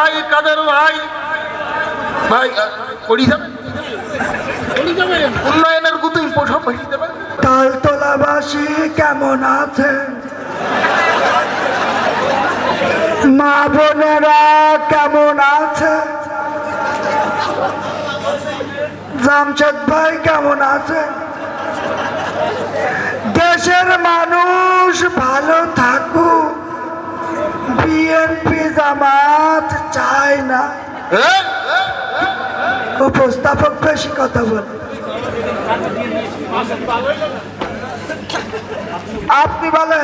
ভাই কাদের ভাই? ভাই করি উন্নয়নের গুতুই পোষা পাঠিয়ে দেবে? তালতলাবাসী কেমন আছে? মা বোনেরা কেমন আছে? জামশেদ ভাই কেমন আছে? দেশের মানুষ ভালো থাকুক। বিএনপি জামাত চায় না। হ্যাঁ? উপস্থাপক বেশি কথা বলে। আপনি ভালো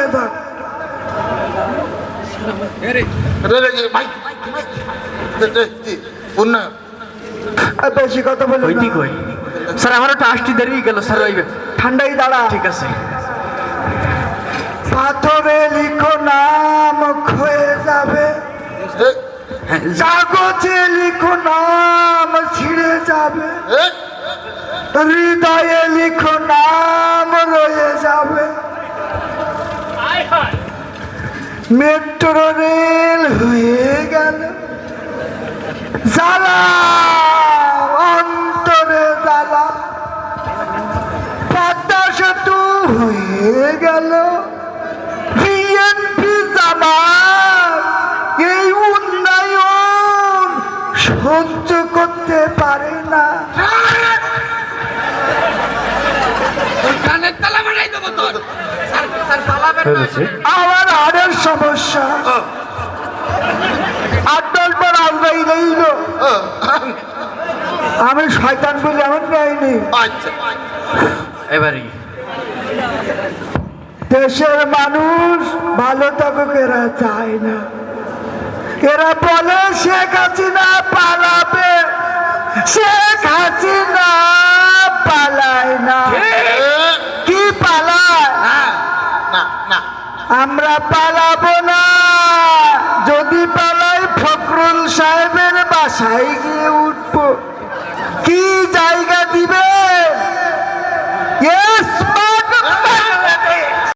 উন্নয়ন বেশি কথা বলে স্যার আমার একটা আসতে দেরি গেল স্যার ঠান্ডাই দাঁড়া। ঠিক আছে। পাথরে লিখো নাম কাগজে লিখো নাম ছিঁড়ে যাবে। হৃদয়ে লিখো নাম রয়ে যাবে। মেট্রো রেল হয়ে গেল। জ্বালা অন্তরে জ্বালা। পদ্মা সেতু হয়ে গেল। সহ্য করতে পারে না। আমার হাড়ের সমস্যা। রইল। আমি শয়তান বলে আমার নেয়নি আচ্ছা। এবারই। দেশের মানুষ ভালো থাকুক এরা চায় না। এরা বলে শেখ হাসিনা পালাবে। শেখ হাসিনা পালায় না। কি পালায়? আমরা পালাবো না। যদি পালাই ফখরুল সাহেবের বাসায় গিয়ে উঠবো। কি জায়গা দিবে?